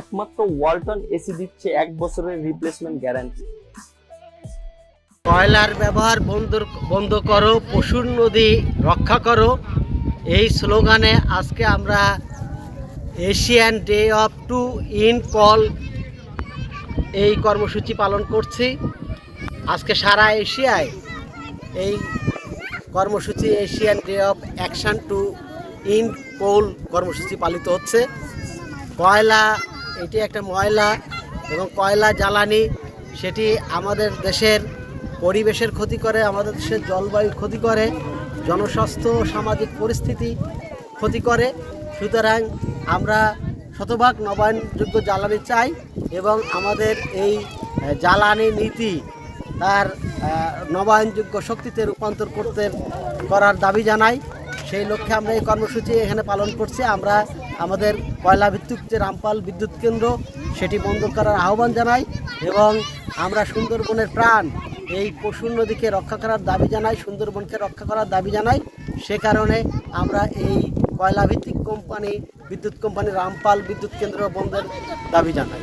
একমাত্র ওয়ালটন এসি দিচ্ছে এক বছরের রিপ্লেসমেন্ট গ্যারান্টি কয়লার ব্যবহার বন্ধ বন্ধ করো, পশুর নদী রক্ষা করো। এই স্লোগানে আজকে আমরা Asian day of to end coal এই কর্মসূচি পালন করছি। আজকে সারা এশিয়ায় এই কর্মসূচি Asian day of action to end coal কর্মসূচি পালিত হচ্ছে। কয়লা এটি একটা ময়লা এবং কয়লা জ্বালানি। সেটি আমাদের দেশের পরিবেশের ক্ষতি করে, আমাদের দেশের জলবায়ুর ক্ষতি করে, জনস্বাস্থ্য সামাজিক পরিস্থিতি ক্ষতি করে। সুতরাং আমরা শতভাগ নবায়নযোগ্য জ্বালানি চাই এবং আমাদের এই জ্বালানি নীতি তার নবায়নযোগ্য শক্তিতে রূপান্তর করতে, করার দাবি জানাই। সেই লক্ষ্যে আমরা এই কর্মসূচি এখানে পালন করছি। আমরা আমাদের কয়লা ভিত্তিক যে রামপাল বিদ্যুৎ কেন্দ্র, সেটি বন্ধ করার আহ্বান জানাই এবং আমরা সুন্দরবনের প্রাণ এই পশুর নদীকে রক্ষা করার দাবি জানাই, সুন্দরবনকে রক্ষা করার দাবি জানাই। সে কারণে আমরা এই কয়লা ভিত্তিক কোম্পানি, বিদ্যুৎ কোম্পানি রামপাল বিদ্যুৎ কেন্দ্র বন্ধের দাবি জানাই।